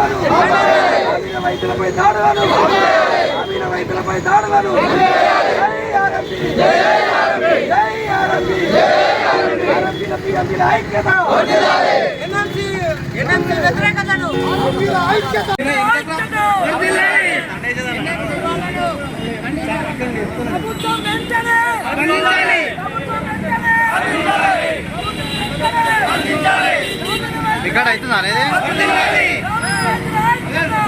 దాడులను గ్రామీణ వైద్యులపై దాడులను గ్రామీణ వైద్యులపై దాడులను ప్రభుత్వం వెంటనే. రికార్డ్ అవుతుందా అనేది?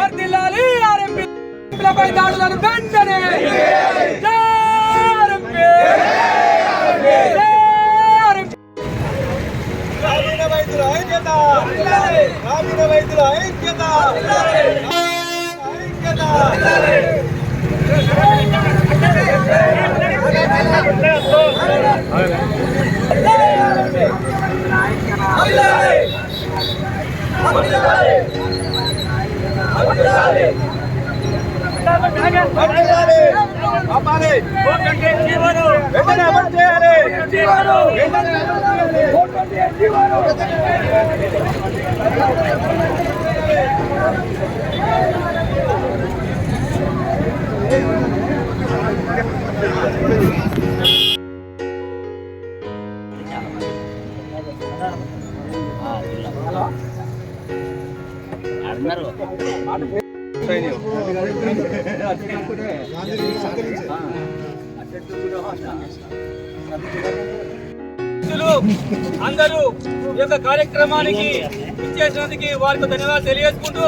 వైద్యుల ఐక్యత దాడులను వెంటనే గ్రామీణ వైద్యుల ఐక్యత గ్రామీణ వైద్యుల ఐక్యత ఐక్యత వర్ధిల్లాలి. ఆపాలి. వెంటనే అమలు చేయాలి. వెంటనే అమలు చేయాలి. వ్యక్తులు అందరూ ఈ యొక్క కార్యక్రమానికి ఇచ్చేసినందుకు వారికి ధన్యవాదాలు తెలియజేసుకుంటూ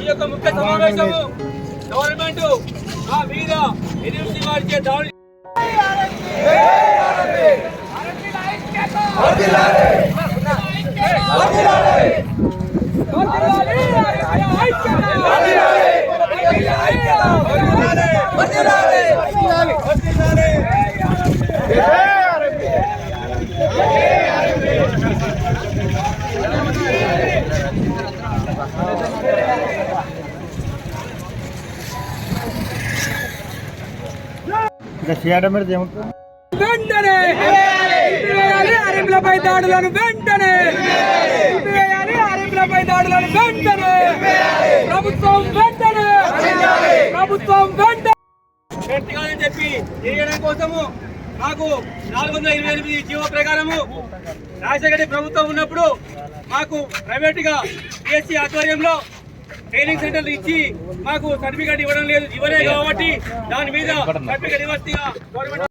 ఈ యొక్క ముఖ్య సమావేశము గవర్నమెంట్ ఆ మీద ఎదురు వారిచే దాడి ఇంకా చేయడం మీద ఏముంటుంది? వెంటనే! దాడులను దాడులను ప్రభుత్వం వెంటనే! ప్రభుత్వం వెంటనే! పెట్టాలని చెప్పి చేయడం కోసము మాకు నాలుగు వందల ఇరవై ఎనిమిది జీవో ప్రకారము రాజశేఖర ప్రభుత్వం ఉన్నప్పుడు మాకు ప్రైవేట్గా పిఎస్సి ఆధ్వర్యంలో ట్రైనింగ్ సెంటర్లు ఇచ్చి మాకు సర్టిఫికేట్ ఇవ్వడం లేదు. ఇవ్వలే కాబట్టి దాని మీద సర్టిఫికేట్ ఇవ్వచ్చుగా గవర్నమెంట్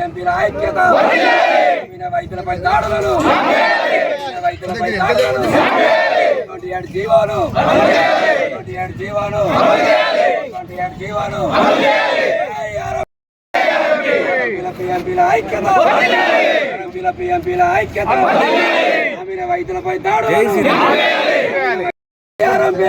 ఎంపీల ఐక్యత గ్రామీణ వైద్యులపై దాడులను గ్రామీణ దాడులను ట్వంటీ ఏడు జీవాలు ట్వంటీ ఏడు జీవాలు ట్వంటీ ఏడు జీవాలు ఎంపీల ఐక్యత ఎంపీల ఐక్యత దాడులను ఈరోజు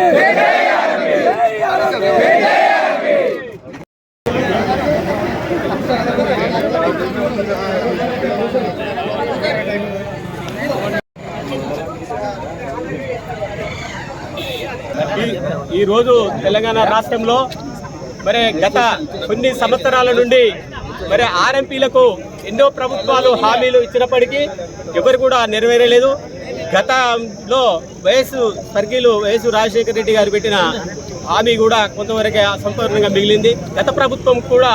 ఈ- ఈ రోజు తెలంగాణ రాష్ట్రంలో మరి గత కొన్ని సంవత్సరాల నుండి మరి ఆర్ఎంపీలకు ఎన్నో ప్రభుత్వాలు హామీలు ఇచ్చినప్పటికీ ఎవరు కూడా నెరవేరలేదు. గతంలో వయసు స్వర్గీయులు వయసు రాజశేఖర రెడ్డి గారు పెట్టిన హామీ కూడా కొంతవరకు అసంపూర్ణంగా మిగిలింది. గత ప్రభుత్వం కూడా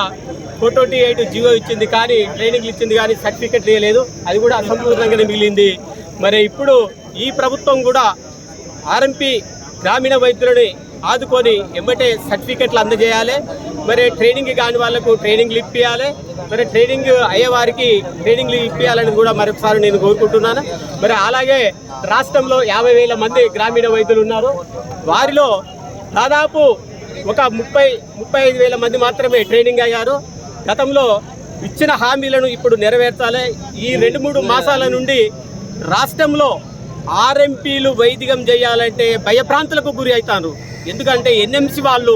ఫోర్ ట్వంటీ ఎయిట్ జియో ఇచ్చింది కానీ ట్రైనింగ్లు ఇచ్చింది కానీ సర్టిఫికెట్ ఇవ్వలేదు అది కూడా అసంపూర్ణంగానే మిగిలింది. మరి ఇప్పుడు ఈ ప్రభుత్వం కూడా ఆర్ఎంపీ గ్రామీణ వైద్యులని ఆదుకొని ఎంబటే సర్టిఫికెట్లు అందజేయాలి. మరి ట్రైనింగ్ కాని వాళ్ళకు ట్రైనింగ్లు ఇప్పియాలి. మరి ట్రైనింగ్ అయ్యే వారికి ట్రైనింగ్లు ఇప్పియాలని కూడా మరొకసారి నేను కోరుకుంటున్నాను. మరి అలాగే రాష్ట్రంలో యాభై వేల మంది గ్రామీణ వైద్యులు ఉన్నారు. వారిలో దాదాపు ఒక ముప్పై ముప్పై ఐదు వేల మంది మాత్రమే ట్రైనింగ్ అయ్యారు. గతంలో ఇచ్చిన హామీలను ఇప్పుడు నెరవేర్చాలి. ఈ రెండు మూడు మాసాల నుండి రాష్ట్రంలో ఆర్ఎంపీలు వైదికం చేయాలంటే భయప్రాంతులకు గురి అవుతారు. ఎందుకంటే ఎన్ఎంసి వాళ్ళు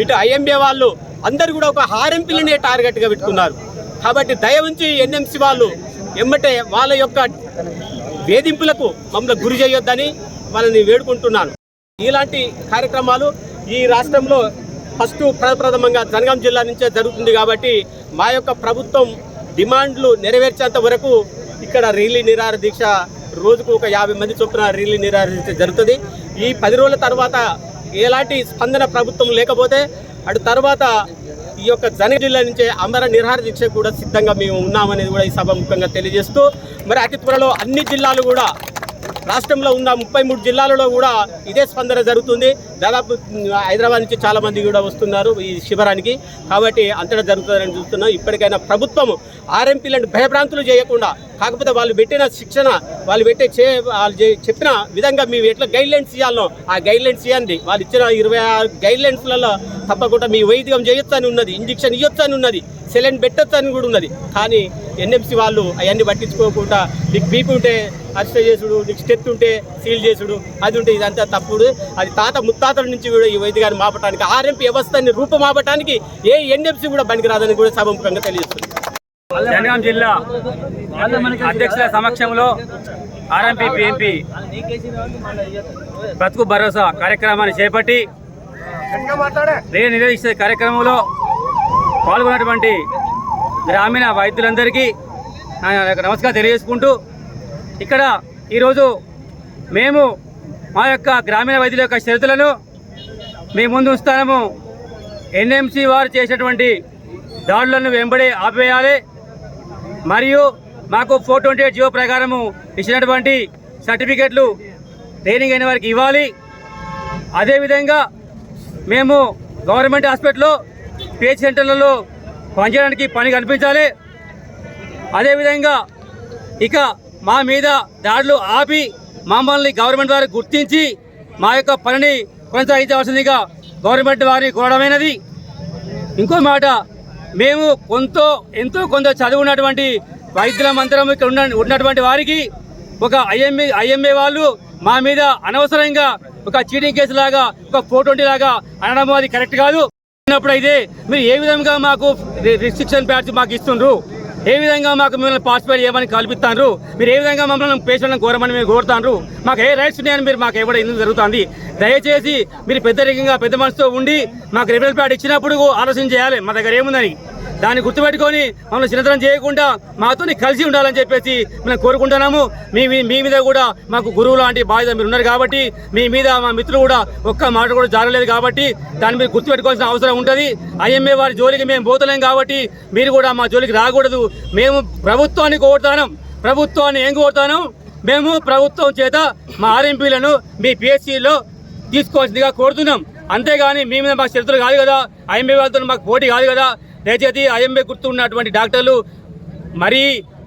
ఇటు ఐఎంఏ వాళ్ళు అందరు కూడా ఒక ఆర్ఎంపీలనే టార్గెట్గా పెట్టుకున్నారు. కాబట్టి దయ ఉంచి ఎన్ఎంసి వాళ్ళు ఎమ్మటే వాళ్ళ యొక్క వేధింపులకు మమ్మల్ని గురి చేయొద్దని వాళ్ళని వేడుకుంటున్నాను. ఇలాంటి కార్యక్రమాలు ఈ రాష్ట్రంలో ఫస్ట్ ప్రప్రథమంగా జనగాం జిల్లా నుంచే జరుగుతుంది కాబట్టి మా యొక్క ప్రభుత్వం డిమాండ్లు నెరవేర్చేంత వరకు ఇక్కడ రీలీ నిరార దీక్ష రోజుకు ఒక యాభై మంది చొప్పున రీలీ నిరాహార దీక్ష జరుగుతుంది. ఈ పది రోజుల తర్వాత ఎలాంటి స్పందన ప్రభుత్వం లేకపోతే అటు తర్వాత ఈ యొక్క జనగ జిల్లా నుంచే అమర నిర్హార దీక్ష కూడా సిద్ధంగా మేము ఉన్నామనేది కూడా ఈ సభ ముఖ్యంగా తెలియజేస్తూ మరి అతి త్వరలో అన్ని జిల్లాలు కూడా రాష్ట్రంలో ఉన్న ముప్పై మూడు జిల్లాలలో కూడా ఇదే స్పందన జరుగుతుంది. దాదాపు హైదరాబాద్ నుంచి చాలా మంది కూడా వస్తున్నారు ఈ శిబిరానికి. కాబట్టి అంతటా జరుగుతుందని చూస్తున్నాం. ఇప్పటికైనా ప్రభుత్వం ఆర్ఎంపీలను భయభ్రాంతులు చేయకుండా కాకపోతే వాళ్ళు పెట్టిన శిక్షణ వాళ్ళు పెట్టే చే వాళ్ళు చెప్పిన విధంగా మేము ఎట్లా గైడ్లైన్స్ ఇవ్వాలనో ఇవ్వాలో ఆ గైడ్లైన్స్ ఇవ్వండి వాళ్ళు ఇచ్చిన ఇరవై ఆరు గైడ్లైన్స్లలో తప్పకుండా మీ వైద్యం చేయొచ్చు అని ఉన్నది ఇంజక్షన్ ఇవ్వచ్చు అని ఉన్నది సెలైన్ పెట్టొచ్చు అని కూడా ఉన్నది. కానీ ఎన్ఎంసి వాళ్ళు అవన్నీ పట్టించుకోకుండా మీకు బీపీ ఉంటే అరెస్ట్ చేసుడు నీకు స్టెత్ ఉంటే సీల్ చేసుడు అది ఉంటే ఇదంతా తప్పుడు. అది తాత ముత్తాతల నుంచి కూడా ఈ వైద్యాన్ని మాపటానికి ఆర్ఎంపీ వ్యవస్థని రూపమాపటానికి ఏ ఎన్ఎంసీ కూడా పనికిరాదని కూడా సభముఖంగా తెలియజేస్తుంది. జనగాం జిల్లా అధ్యక్షుల సమక్షంలో ఆర్ఎంపీ పిఎంపీ బ్రతుకు భరోసా కార్యక్రమాన్ని చేపట్టి నేను నిర్వహించే కార్యక్రమంలో పాల్గొన్నటువంటి గ్రామీణ వైద్యులందరికీ నమస్కారం తెలియజేసుకుంటూ ఇక్కడ ఈరోజు మేము మా యొక్క గ్రామీణ వైద్యుల యొక్క షరతులను మీ ముందు ఉంచుతాము. ఎన్ఎంసి వారు చేసినటువంటి దాడులను వెంబడి ఆపేయాలి మరియు మాకు ఫోర్ ట్వంటీ ఎయిట్ జియో ప్రకారము ఇచ్చినటువంటి సర్టిఫికెట్లు ట్రైనింగ్ అయిన వారికి ఇవ్వాలి. అదేవిధంగా మేము గవర్నమెంట్ హాస్పిటల్లో పేజ్ సెంటర్లలో పనిచేయడానికి పని కనిపించాలి అదేవిధంగా ఇక మా మీద దాడులు ఆపి మమ్మల్ని గవర్నమెంట్ వారు గుర్తించి మా యొక్క పనిని కొనసాగించవలసిందిగా గవర్నమెంట్ వారిని కోరడమైనది. ఇంకో మాట మేము కొంత ఎంతో కొంత చదువున్నటువంటి వైద్యుల మంత్రం ఇక్కడ ఉన్న ఉన్నటువంటి వారికి ఒక ఐఎంఏ ఐఎంఏ వాళ్ళు మా మీద అనవసరంగా ఒక చీటింగ్ కేసు లాగా ఒక ఫోర్ ట్వంటీ లాగా అనడం అది కరెక్ట్ కాదు. ఉన్నప్పుడు అయితే మీరు ఏ విధంగా మాకు రిస్ట్రిక్షన్ ప్యాడ్స్ మాకు ఇస్తుండ్రు? ఏ విధంగా మాకు మిమ్మల్ని పార్టిసిపేట్ చేయమని కల్పిస్తాను మీరు ఏ విధంగా మమ్మల్ని పేషెంట్లను కోరమని మేము కోరుతాను మాకు ఏ రైట్స్ ఉన్నాయని మీరు మాకు ఇవ్వడం ఎందుకు జరుగుతుంది? దయచేసి మీరు పెద్దరికంగా పెద్ద మనసుతో ఉండి మాకు రెబెల్ ప్యాడ్ ఇచ్చినప్పుడు ఆలోచన చేయాలి. మా దగ్గర ఏముందని? దాన్ని గుర్తుపెట్టుకొని మమ్మల్ని చిన్నతనం చేయకుండా మాతో కలిసి ఉండాలని చెప్పేసి మేము కోరుకుంటున్నాము. మీ మీ- మీద కూడా మాకు గురువు లాంటి బాధ్యత మీరు ఉన్నారు కాబట్టి మీ మీద మా మిత్రులు కూడా ఒక్క మాట కూడా జారలేదు కాబట్టి దాన్ని మీరు గుర్తుపెట్టుకోవాల్సిన అవసరం ఉంటుంది. ఐఎంఏ వారి జోలికి మేము పోతలేం కాబట్టి మీరు కూడా మా జోలికి రాకూడదు. మేము ప్రభుత్వాన్ని కోరుతాను. ప్రభుత్వాన్ని ఏం కోరుతాను? మేము ప్రభుత్వం చేత మా ఆర్ఎంపీలను మీ పిఎస్సిలో తీసుకోవాల్సిందిగా కోరుతున్నాం. అంతేగాని మీ మీద మాకు చరిత్ర కాదు కదా. ఐఎంఏ వాళ్ళతో మాకు పోటీ కాదు కదా. దయచేసి ఐఎంఏ గుర్తు ఉన్నటువంటి డాక్టర్లు మరీ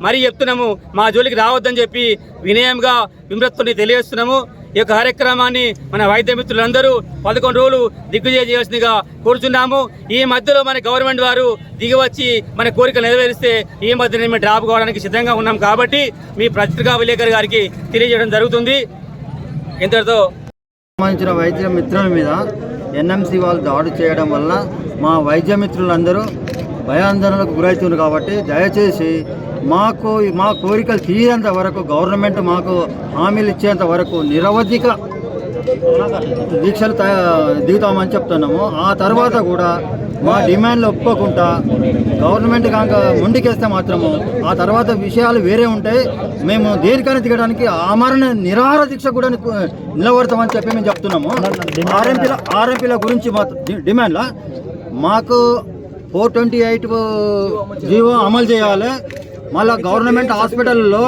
మరీ చెప్తున్నాము మా జోలికి రావద్దని చెప్పి వినయంగా విమృత్తుని తెలియజేస్తున్నాము. ఈ యొక్క కార్యక్రమాన్ని మన వైద్య మిత్రులందరూ పదకొండు రోజులు దిగ్విజయం చేయాల్సిందిగా కోరుచున్నాము. ఈ మధ్యలో మన గవర్నమెంట్ వారు దిగివచ్చి మన కోరిక నెరవేరిస్తే ఈ మధ్యనే మేము డ్రాప్ కావడానికి సిద్ధంగా ఉన్నాం కాబట్టి మీ పత్రికా విలేకరి గారికి తెలియజేయడం జరుగుతుంది. ఇంతటితో సంబంధించిన వైద్య మిత్రుల మీద ఎన్ఎంసీ వాళ్ళు దాడి చేయడం వల్ల మా వైద్య మిత్రులందరూ భయాందోళనకు గురవుతున్నారు కాబట్టి దయచేసి మాకు మా కోరికలు తీరేంత వరకు గవర్నమెంట్ మాకు హామీలు ఇచ్చేంత వరకు నిరవధిక దీక్షలు దిగుతామని చెప్తున్నాము. ఆ తర్వాత కూడా మా డిమాండ్లు ఒప్పుకోకుండా గవర్నమెంట్ కనుక ముందుకేస్తే మాత్రము ఆ తర్వాత విషయాలు వేరే ఉంటాయి. మేము దేనికైనా దిగడానికి ఆమరణ నిరాహార దీక్ష కూడా నిలబడతామని చెప్పి మేము చెప్తున్నాము. ఆర్ఎంపీల ఆర్ఎంపీల గురించి మా డిమాండ్ల? మాకు ఫోర్ ట్వంటీ ఎయిట్ జీవో అమలు చేయాలి. మళ్ళీ గవర్నమెంట్ హాస్పిటల్లో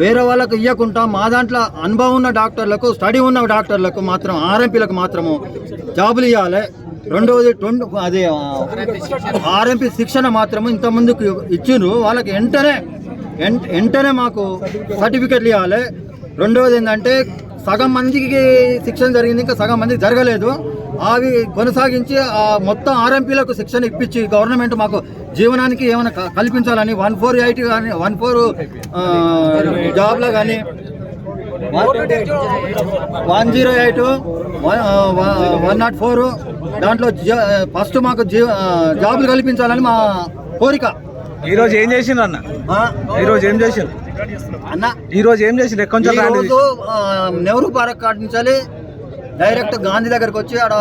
వేరే వాళ్ళకు ఇవ్వకుండా మా దాంట్లో అనుభవం ఉన్న డాక్టర్లకు స్టడీ ఉన్న డాక్టర్లకు మాత్రం ఆర్ఎంపీలకు మాత్రము జాబులు ఇవ్వాలి రెండవది ట్వంటీ అదే ఆర్ఎంపీ శిక్షణ మాత్రం ఇంత ముందుకు ఇచ్చిండ్రు. వాళ్ళకి వెంటనే వెంటనే మాకు సర్టిఫికెట్లు ఇవ్వాలి రెండవది ఏంటంటే సగం మందికి శిక్షణ జరిగింది ఇంకా సగం మందికి జరగలేదు. అవి కొనసాగించి ఆ మొత్తం ఆర్ఎంపీలకు శిక్షణ ఇప్పించి గవర్నమెంట్ మాకు జీవనానికి ఏమైనా కల్పించాలని వన్ ఫోర్ ఎయిట్ కానీ వన్ ఫోర్ జాబ్లో కానీ one zero eight one not four దాంట్లో జ- ఫస్ట్ మాకు జాబులు కల్పించాలని మా కోరిక. ఈ రోజు ఏం చేసిండ్రు అన్న? ఆ, ఈ రోజు ఏం చేసిండ్రు? అన్న ఈ రోజు ఏం చేసింది కొంచెం నుంచి నెహ్రూ పార్క్ కాడ నుంచి డైరెక్ట్ గాంధీ దగ్గరకు వచ్చి ఆడ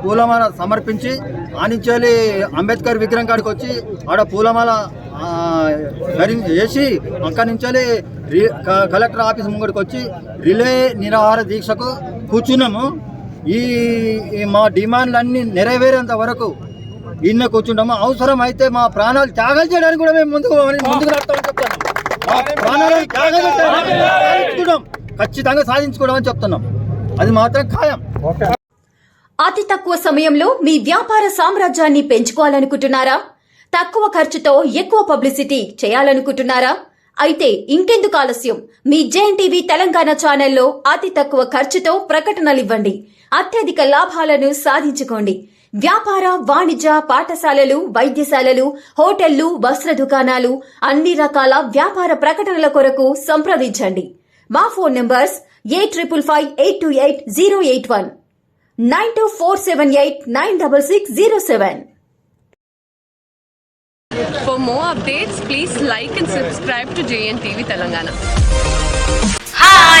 పూలమాల సమర్పించి ఆ అంబేద్కర్ విగ్రహం కాడికి వచ్చి ఆడ పూలమాల ధరి వేసి అక్కడి నుంచి రి- క- కలెక్టర్ ఆఫీస్ ముంగడికి వచ్చి రిలే నిరాహార దీక్షకు కూర్చున్నాము. ఈ మా డిమాండ్లన్నీ నెరవేరేంత వరకు ఇన్న కూర్చుంటాము. అవసరం అయితే మా ప్రాణాలు త్యాగాలు చేయడానికి కూడా మేము ముందుకు ముందుకు నడుస్తామని చెప్తాను ప్రాణాలను ఖచ్చితంగా సాధించుకోవడం చెప్తున్నాం. అది మాత్రం ఖాయం. అతి తక్కువ సమయంలో మీ వ్యాపార సామ్రాజ్యాన్ని పెంచుకోవాలనుకుంటున్నారా? తక్కువ ఖర్చుతో ఎక్కువ పబ్లిసిటీ చేయాలనుకుంటున్నారా? అయితే ఇంకెందుకు ఆలస్యం? మీ జేఎన్ టీవీ తెలంగాణ ఛానల్లో అతి తక్కువ ఖర్చుతో ప్రకటనలు ఇవ్వండి. అత్యధిక లాభాలను సాధించుకోండి. వ్యాపార వాణిజ్య పాఠశాలలు వైద్యశాలలు హోటళ్ళు వస్త్ర దుకాణాలు అన్ని రకాల వ్యాపార ప్రకటనల కొరకు సంప్రదించండి మా phone numbers eight triple five eight two eight zero eight one nine two four seven eight nine double six zero seven For more updates, please like and subscribe to JNTV Telangana. Hi!